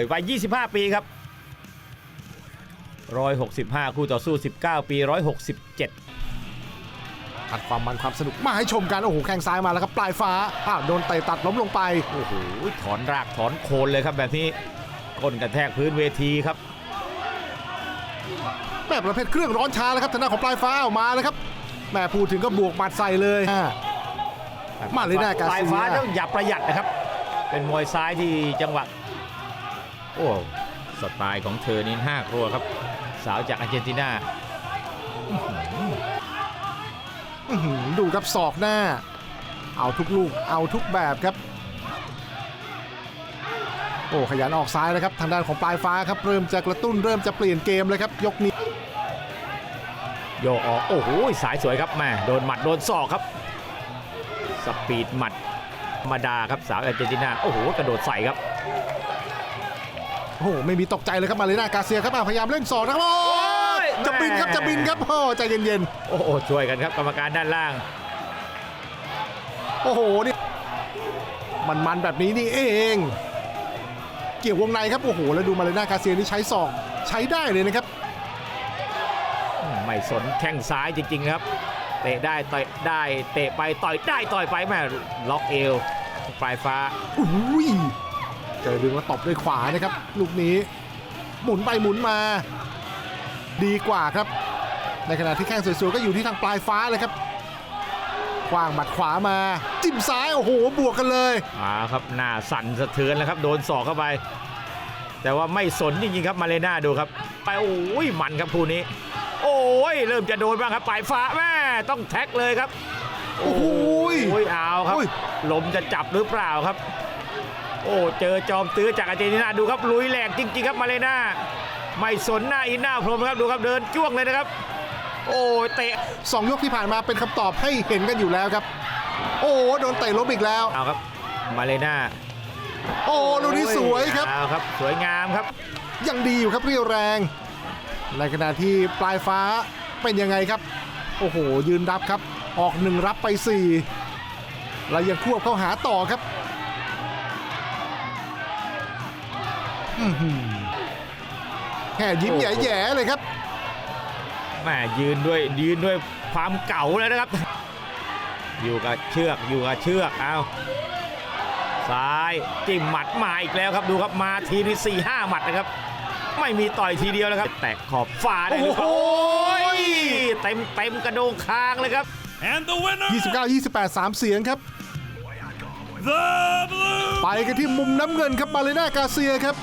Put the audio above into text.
วัย 25 ปีครับ 165 คู่ต่อสู้ 19 ปี 167ตัดความมันความสนุกมาให้ชมกันโอ้โหแข้งซ้ายมาแล้วครับ ปลายฟ้าอ้าวโดนเตะตัดล้มลงไป โอ้โห ถอนรากถอนโคนเลยครับแบบนี้ก้นกระแทกพื้นเวทีครับ แบบประเภทเครื่องร้อนช้าแล้วครับทางด้านของปลายฟ้าออกมาแล้วครับแม่พูดถึงก็บวกหมัดใส่เลยอ่ามาเลยนะกาเซียปลายฟ้าต้องอย่าประหยัดนะครับ เป็นมวยซ้ายที่จังหวะ โอ้สไตล์ของเธอนี่ห้าครัวครับ สาวจากอาร์เจนตินาอื้อหือดูครับศอกหน้า เอาทุกลูกเอาทุกแบบครับ โอ้ขยันออกซ้ายแล้วครับ ทางด้านของปลายฟ้าครับเริ่มจะกระตุ้นเริ่มจะเปลี่ยนเกมเลยครับ ยกนี้ โยกออกโอ้โหสายสวยครับแม่โดนหมัดโดนศอกครับ สปีดหมัดธรรมดาครับสาวอาร์เจนตินาโอ้โหกระโดดใส่ครับ โอ้โหไม่มีตกใจเลยครับมาเลน่ากาเซียครับอะพยายามเล่นศอกนะครับโอ้ยโอ้ยจะบินครับจะบินครับโอ้ใจเย็นโอ้โหช่วยกันครับกรรมการด้านล่างๆโอ้โหนี่มันมันๆแบบนี้นี่เอง เกี่ยววงในครับโอ้โหแล้วดูมาเลน่ากาเซียนี่ใช้ศอกใช้ได้เลยนะครับ ไม่สนแข้งซ้ายจริงๆครับเตะได้ต่อยได้เตะไปต่อยได้ต่อยไปแม่ล็อกเอวปลายฟ้าอุ้ย เจอดึงแล้วตบด้วยขวานะครับ ลูกนี้หมุนไปหมุนมา ดีกว่าครับ ในขณะที่แข้งสวยๆก็อยู่ที่ทางปลายฟ้าเลยครับขวางหมัดขวามา จิ้มซ้ายโอ้โหบวกกันเลยอ่าครับหน้าสั่นสะเทือนแล้วครับ โดนศอกเข้าไป แต่ว่าไม่สนจริงๆครับมาเลน่าดูครับ ไปโอ้ยมันครับคู่นี้ โอ้ยเริ่มจะโดนบ้างครับปลายฟ้าแม่ต้องแท็กเลยครับ โอ้โหโอ้ยเอาครับโอ้ยลมจะจับหรือเปล่าครับโอ้เจอจอมตื้อจากอาร์เจนตินาดูครับลุยแหลกจริงๆครับมาเลน่าไม่สนหน้าอินหน้าพรหมครับดูครับเดินจ้วงเลยนะครับ โอ้เตะสองยกที่ผ่านมาเป็นคำตอบให้เห็นกันอยู่แล้วครับ โอ้โหโดนเตะล้มอีกแล้วเอาครับมาเลน่าโอ้ลูกนี้สวยครับเอาครับ สวยงามครับ ยังดีอยู่ครับเรียวแรงในขณะที่ปลายฟ้าเป็นยังไงครับ โอ้โหยืนรับครับ ออกหนึ่งรับไปสี่แล้วยังควบเข้าหาต่อครับ แค่ยิ้มโอ้แย่ๆเลยครับแม่ยืนด้วยยืนด้วยความเก่าแล้วนะครับ อยู่กับเชือกอยู่กับเชือกเอาซ้ายจิ้มหมัดมาอีกแล้วครับดูครับมาทีนี้สี่ห้าหมัดนะครับ ไม่มีต่อยทีเดียวแล้วครับ แตะขอบฟ้าได้หรือเปล่าโอ้โอ้โหยเต็มเต็มกระโดงคางเลยครับ And the winner, 29 28 3 เสียงครับ the blue ไปกันที่มุมน้ำเงินครับมาเลน่ากาเซียครับ